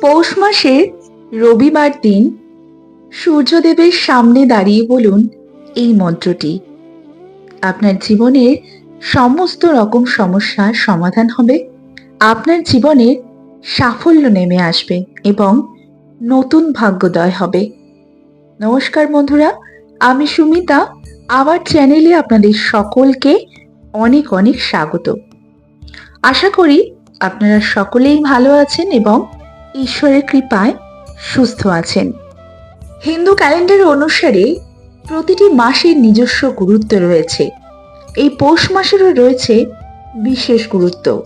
পৌষ মাসে রবিবার দিন সূর্যদেবের সামনে দাঁড়িয়ে বলুন এই মন্ত্রটি। আপনার জীবনের সমস্ত রকম সমস্যার সমাধান হবে। আপনার জীবনে সাফল্য নেমে আসবে এবং নতুন ভাগ্যোদয় হবে। নমস্কার বন্ধুরা, আমি সুমিতা। আমার চ্যানেলে আপনাদের সকলকে অনেক অনেক স্বাগত। আশা করি আপনারা সকলেই ভালো আছেন এবং ঈশ্বরের কৃপায় সুস্থ আছেন। হিন্দু ক্যালেন্ডার অনুসারে প্রতিটি মাসের নিজস্ব গুরুত্ব রয়েছে। এই পৌষ মাসেরও রয়েছে বিশেষ গুরুত্ব।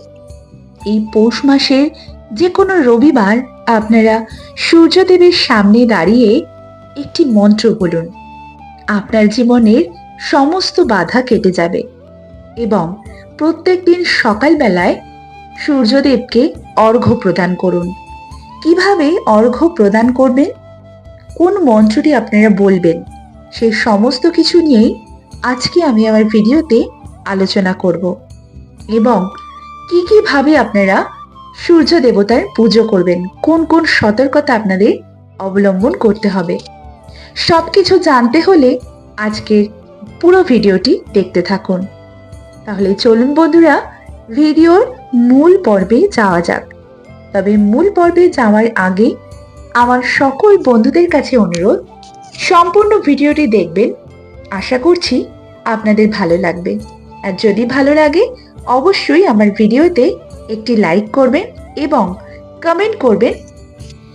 এই পৌষ মাসের যে কোনো রবিবার আপনারা সূর্যদেবের সামনে দাঁড়িয়ে একটি মন্ত্র বলুন আপনার জীবনের সমস্ত বাধা কেটে যাবে এবং প্রত্যেক দিন সকালবেলায় সূর্যদেবকে অর্ঘ্য প্রদান করুন। কীভাবে অর্ঘ্য প্রদান করবেন? কোন মন্ত্রটি আপনারা বলবেন? সেই সমস্ত কিছু নিয়েই আজকে আমি আমার ভিডিওতে আলোচনা করব। এবং কি কি ভাবে আপনারা সূর্য দেবতার পুজো করবেন? কোন কোন সতর্কতা আপনাদের অবলম্বন করতে হবে? সব কিছু জানতে হলে আজকের পুরো ভিডিওটি দেখতে থাকুন। তাহলে চলুন বন্ধুরা, ভিডিওর মূল পর্বে যাওয়া যাক। তবে মূল পর্বে যাওয়ার আগে আমার সকল বন্ধুদের কাছে অনুরোধ, সম্পূর্ণ ভিডিওটি দেখবেন। আশা করছি আপনাদের ভালো লাগবে। আর যদি ভালো লাগে, অবশ্যই আমার ভিডিওতে একটি লাইক করবেন এবং কমেন্ট করবেন।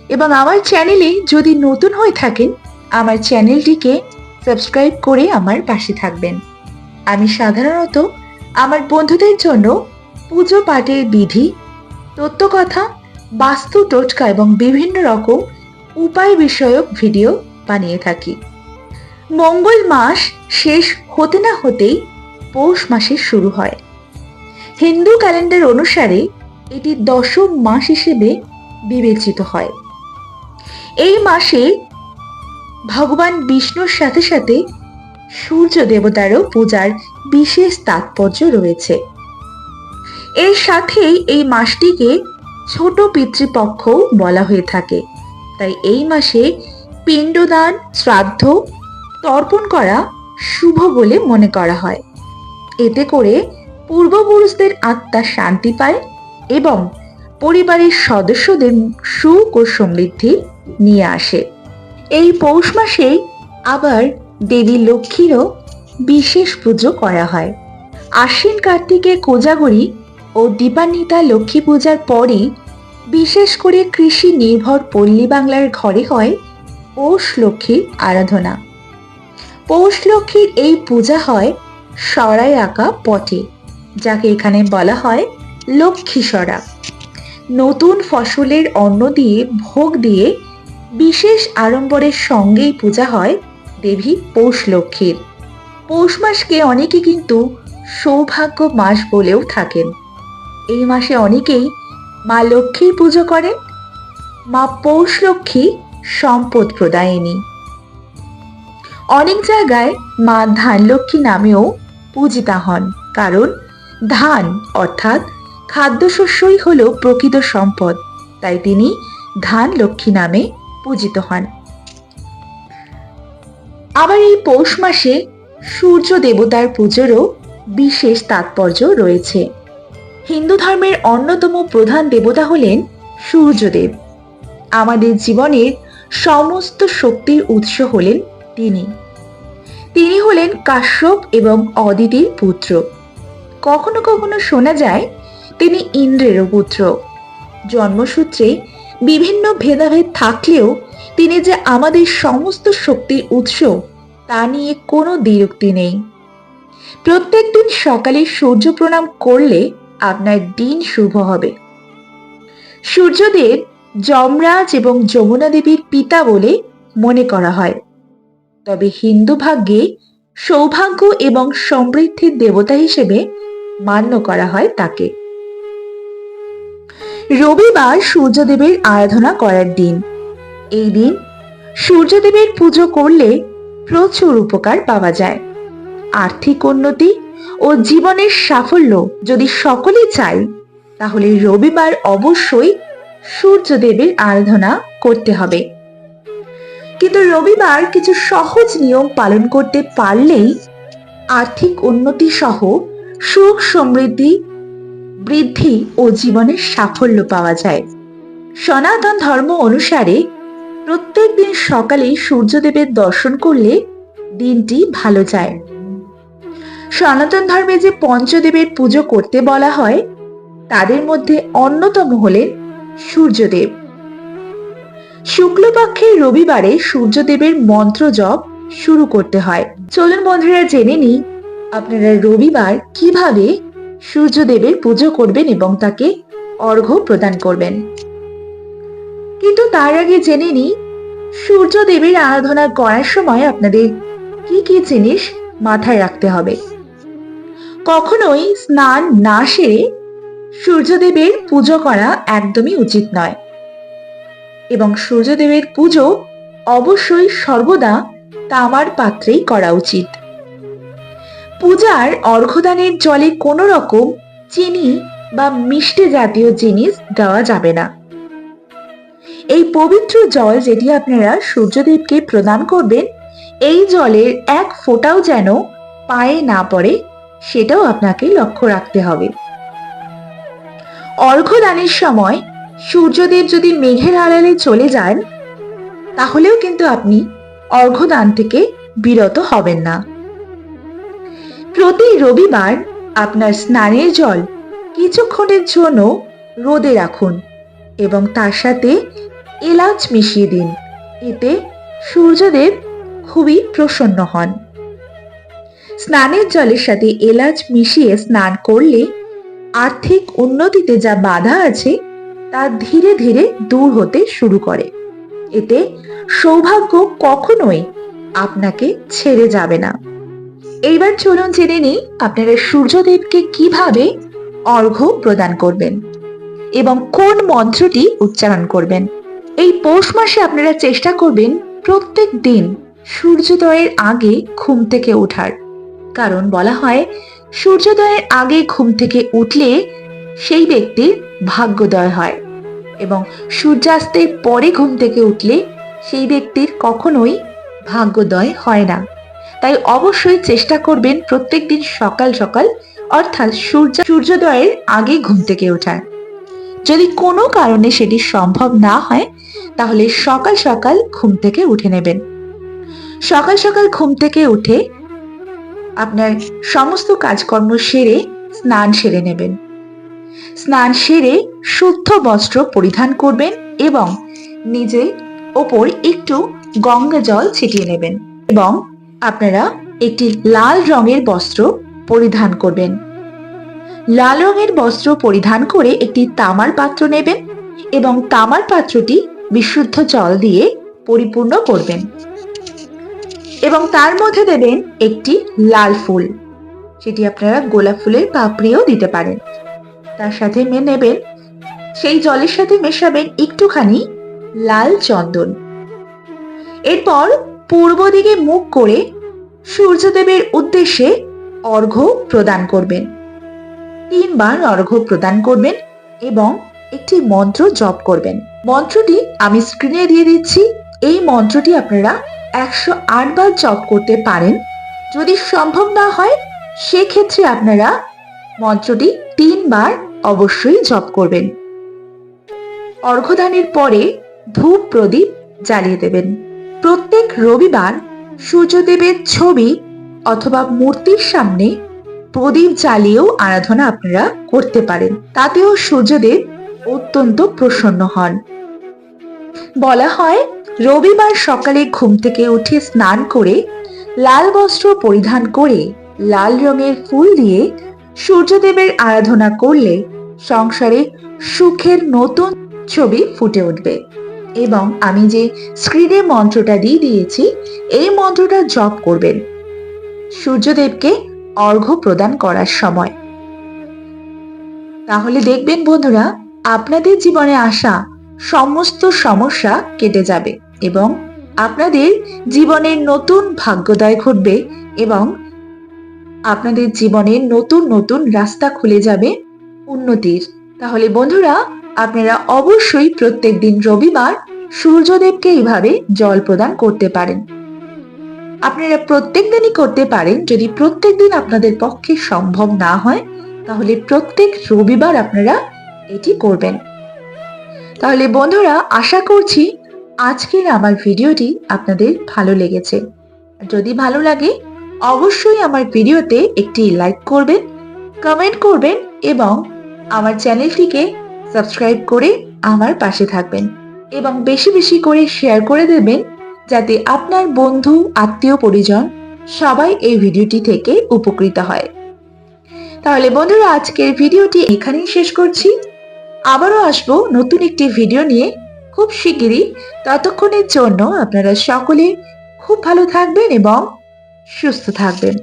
এবং আমার চ্যানেলে যদি নতুন হয়ে থাকেন, আমার চ্যানেলটিকে সাবস্ক্রাইব করে আমার পাশে থাকবেন। আমি সাধারণত আমার বন্ধুদের জন্য পুজো পাঠের বিধি, তত্ত্বকথা বাস্তু টোটকা এবং বিভিন্ন রকম উপায় বিষয়ক ভিডিও বানিয়ে থাকি। মঙ্গল মাস শেষ হতে না হতেই পৌষ মাসে শুরু হয়। হিন্দু ক্যালেন্ডার অনুসারে এটি দশম মাস হিসেবে বিবেচিত হয়। এই মাসে ভগবান বিষ্ণুর সাথে সাথে সূর্য দেবতারও পূজার বিশেষ তাৎপর্য রয়েছে। এর সাথেই এই মাসটিকে ছোট পিতৃপক্ষও বলা হয়ে থাকে। তাই এই মাসে পিণ্ডদান, শ্রাদ্ধ, তর্পণ করা শুভ বলে মনে করা হয়। এতে করে পূর্বপুরুষদের আত্মা শান্তি পায় এবং পরিবারের সদস্যদের সুখ ও সমৃদ্ধি নিয়ে আসে। এই পৌষ মাসেই আবার দেবী লক্ষ্মীরও বিশেষ পুজো করা হয়। আশ্বিন কার্তিকে কোজাগরী ও দীপান্বিতা লক্ষ্মী পূজার পরই বিশেষ করে কৃষি নির্ভর পল্লী বাংলার ঘরে হয় পৌষ লক্ষ্মীর আরাধনা। পৌষ লক্ষ্মীর এই পূজা হয় সরাই আঁকা পটে যাকে এখানে বলা হয় লক্ষ্মী সরা নতুন ফসলের অন্ন দিয়ে ভোগ দিয়ে বিশেষ আড়ম্বরের সঙ্গেই পূজা হয় দেবী পৌষ লক্ষ্মীর। পৌষ মাসকে অনেকে কিন্তু সৌভাগ্য মাস বলেও থাকেন। এই মাসে অনেকেই মা লক্ষ্মীর পুজো করেন, মা পৌষ লক্ষ্মী সম্পদ প্রদায়িনী। অনেক জায়গায় মা ধান লক্ষ্মী নামেও পূজিতা হন, কারণ ধান অর্থাৎ খাদ্যশস্যই হল প্রকৃত সম্পদ, তাই তিনি ধান লক্ষ্মী নামে পূজিত হন। আবার এই পৌষ মাসে সূর্য দেবতার পুজোরও বিশেষ তাৎপর্য রয়েছে। হিন্দু ধর্মের অন্যতম প্রধান দেবতা হলেন সূর্যদেব। আমাদের জীবনের সমস্ত শক্তির উৎস হলেন তিনি। তিনি হলেন কাশ্যপ এবং অদিতির পুত্র। কখনো কখনো শোনা যায়, তিনি ইন্দ্রেরও পুত্র। জন্মসূত্রে বিভিন্ন ভেদাভেদ থাকলেও তিনি যে আমাদের সমস্ত শক্তির উৎস, তা নিয়ে কোনো দ্বিরুক্তি নেই। প্রত্যেক দিন সকালে সূর্য প্রণাম করলে আপনার দিন শুভ হবে। সূর্যদেব যমরাজ এবং যমুনা দেবীর পিতা বলে মনে করা হয়। তবে হিন্দু ভাগ্যে সৌভাগ্য এবং সমৃদ্ধির দেবতা হিসেবে মান্য করা হয় তাকে। রবিবার সূর্যদেবের আরাধনা করার দিন। এই দিন সূর্যদেবের পুজো করলে প্রচুর উপকার পাওয়া যায়। আর্থিক উন্নতি ও জীবনের সাফল্য যদি সকলে চায়, তাহলে রবিবার অবশ্যই সূর্যদেবের আরাধনা করতে হবে। কিন্তু রবিবার কিছু সহজ নিয়ম পালন করতে পারলেই আর্থিক উন্নতি সহ সুখ সমৃদ্ধি, বৃদ্ধি ও জীবনের সাফল্য পাওয়া যায়। সনাতন ধর্ম অনুসারে প্রত্যেক দিন সকালে সূর্যদেবের দর্শন করলে দিনটি ভালো যায়। সনাতন ধর্মে যে পঞ্চদেবের পুজো করতে বলা হয়, তাদের মধ্যে অন্যতম হলেন সূর্যদেব। শুক্লপক্ষের রবিবারে সূর্যদেবের মন্ত্র জপ শুরু করতে হয়। চলুন বন্ধুরা, জেনে নিই আপনারা রবিবার কীভাবে সূর্যদেবের পুজো করবেন এবং তাকে অর্ঘ্য প্রদান করবেন। কিন্তু তার আগে জেনে নিই, সূর্যদেবের আরাধনা করার সময় আপনাদের কি কি জিনিস মাথায় রাখতে হবে। কখনোই স্নান না সেরে সূর্যদেবের পুজো করা একদমই উচিত নয়। এবং সূর্যদেবের পুজো অবশ্যই সর্বদা তামার পাত্রেই করা উচিত। পূজার অর্ঘদানের জলে কোনো রকম চিনি বা মিষ্টি জাতীয় জিনিস দেওয়া যাবে না। এই পবিত্র জল যেটি আপনারা সূর্যদেবকে প্রদান করবেন, এই জলের এক ফোঁটাও যেন পায়ে না পড়ে সেটাও আপনাকে লক্ষ্য রাখতে হবে। অর্ঘ্যদানের সময় সূর্যদেব যদি মেঘের আড়ালে চলে যান, তাহলেও কিন্তু আপনি অর্ঘ্যদান থেকে বিরত হবেন না। প্রতি রবিবার আপনার স্নানের জল কিছুক্ষণের জন্য রোদে রাখুন এবং তার সাথে এলাচ মিশিয়ে দিন। এতে সূর্যদেব খুবই প্রসন্ন হন। স্নানের জলের সাথে এলাচ মিশিয়ে স্নান করলে আর্থিক উন্নতিতে যা বাধা আছে তা ধীরে ধীরে দূর হতে শুরু করে। এতে সৌভাগ্য কখনোই আপনাকে ছেড়ে যাবে না। এইবার চলুন জেনে নিই আপনারা সূর্যদেবকে কীভাবে অর্ঘ্য প্রদান করবেন এবং কোন মন্ত্রটি উচ্চারণ করবেন। এই পৌষ মাসে আপনারা চেষ্টা করবেন প্রত্যেক দিন সূর্যোদয়ের আগে ঘুম থেকে ওঠার। কারণ বলা হয়, সূর্যোদয়ের আগে ঘুম থেকে উঠলে সেই ব্যক্তির ভাগ্যোদয় হয় এবং সূর্যাস্তের পরে ঘুম থেকে উঠলে সেই ব্যক্তির কখনোই ভাগ্যোদয় হয় না। তাই অবশ্যই চেষ্টা করবেন প্রত্যেক দিন সকাল সকাল, অর্থাৎ সূর্য, সূর্যোদয়ের আগে ঘুম থেকে ওঠার যদি কোনো কারণে সেটি সম্ভব না হয়, তাহলে সকাল সকাল ঘুম থেকে উঠে নেবেন। সকাল সকাল ঘুম থেকে উঠে আপনার সমস্ত কাজকর্ম সেরে স্নান সেরে নেবেন। স্নান সেরে শুদ্ধ বস্ত্র পরিধান করবেন এবং নিজে ওপর একটু গঙ্গা জল ছিটিয়ে নেবেন এবং আপনারা একটি লাল রঙের বস্ত্র পরিধান করবেন। লাল রঙের বস্ত্র পরিধান করে একটি তামার পাত্র নেবেন এবং তামার পাত্রটি বিশুদ্ধ জল দিয়ে পরিপূর্ণ করবেন। এবং তার মধ্যে দেবেন একটি লাল ফুল। সেটি আপনারা গোলাপ ফুলের পাপড়িও দিতে পারেন। তার সাথে মে নেবেন, সেই জলের সাথে মেশাবেন একটুখানি লাল চন্দন। এরপর পূর্ব দিকে মুখ করে সূর্যদেবের উদ্দেশ্যে অর্ঘ্য প্রদান করবেন। তিনবার অর্ঘ্য প্রদান করবেন এবং একটি মন্ত্র জপ করবেন। মন্ত্রটি আমি স্ক্রিনে দিয়ে দিচ্ছি। এই মন্ত্রটি আপনারা একশো আট বার জপ করতে পারেন। যদি সম্ভব না হয়, সেক্ষেত্রে আপনারা মন্ত্রটি তিনবার অবশ্যই জপ করবেন। অর্ঘ্যদানের পরে ধূপ প্রদীপ জ্বালিয়ে দেবেন। প্রত্যেক রবিবার সূর্যদেবের ছবি অথবা মূর্তির সামনে প্রদীপ জ্বালিয়েও আরাধনা আপনারা করতে পারেন। তাতেও সূর্যদেব অত্যন্ত প্রসন্ন হন। বলা হয় রবিবার সকালে ঘুম থেকে উঠে স্নান করে লাল বস্ত্র পরিধান করে লাল রঙের ফুল দিয়ে সূর্যদেবের আরাধনা করলে সংসারে সুখের নতুন ছবি ফুটে উঠবে। এবং আমি যে স্ক্রিনে মন্ত্রটা দিয়ে দিয়েছি, এই মন্ত্রটা জপ করবেন। সূর্যদেবকে অর্ঘ্য প্রদান করার সময়। তাহলে দেখবেন বন্ধুরা, আপনাদের জীবনে আসা সমস্ত সমস্যা কেটে যাবে। এবং আপনাদের জীবনের নতুন ভাগ্যোদয় ঘটবে এবং আপনাদের জীবনে নতুন নতুন রাস্তা খুলে যাবে উন্নতির। তাহলে বন্ধুরা, আপনারা অবশ্যই প্রত্যেক দিন রবিবার সূর্যদেবকে এইভাবে জল প্রদান করতে পারেন। আপনারা প্রত্যেক দিনই করতে পারেন, যদি প্রত্যেক দিন আপনাদের পক্ষে সম্ভব না হয়, তাহলে প্রত্যেক রবিবার আপনারা এটি করবেন। তাহলে বন্ধুরা, আশা করছি আজকের আমার ভিডিওটি আপনাদের ভালো লেগেছে। যদি ভালো লাগে, অবশ্যই আমার ভিডিওতে একটি লাইক করবেন কমেন্ট করবেন এবং আমার চ্যানেলটিকে সাবস্ক্রাইব করে আমার পাশে থাকবেন এবং বেশি বেশি করে শেয়ার করে দেবেন যাতে আপনার বন্ধু, আত্মীয়, পরিজন সবাই এই ভিডিওটি থেকে উপকৃত হয়। তাহলে বন্ধুরা, আজকের ভিডিওটি এখানেই শেষ করছি। আবারও আসব নতুন একটি ভিডিও নিয়ে। খুব শিগগিরই ততক্ষণের জন্য আপনারা সকলে খুব ভালো থাকবেন এবং সুস্থ থাকবেন।